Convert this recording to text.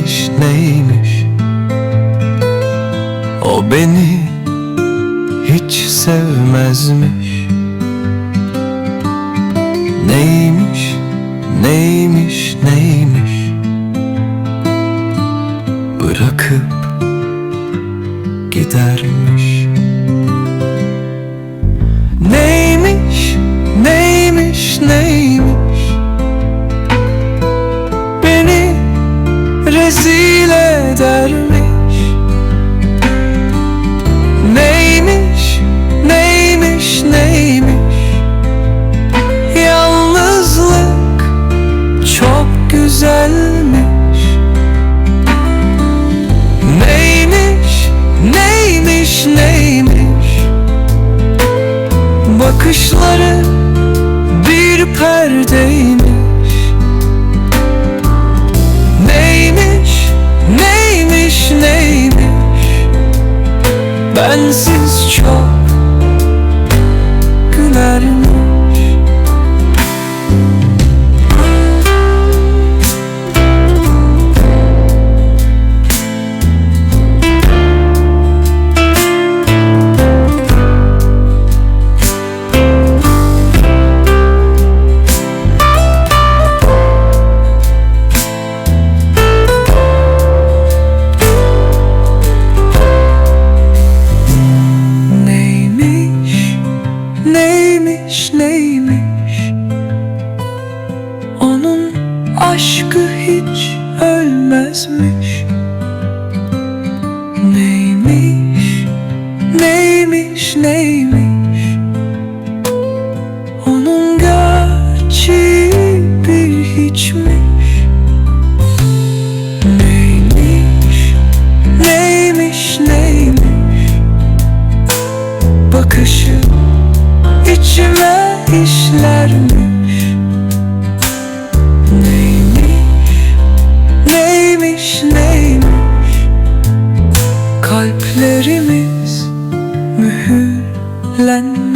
neymiş neymiş? O beni hiç sevmezmiş. Neymiş neymiş neymiş? Bırakıp gidermiş. Bakışları bir perdeymiş. Neymiş, neymiş, neymiş? Bensiz çok aşkı hiç ölmezmiş. Neymiş, neymiş, neymiş? Onun gerçeği bir hiçmiş. Neymiş, neymiş, neymiş? Bakışı içime işlermiş neymiş, neymiş? Kalplerimiz mühürlenmiş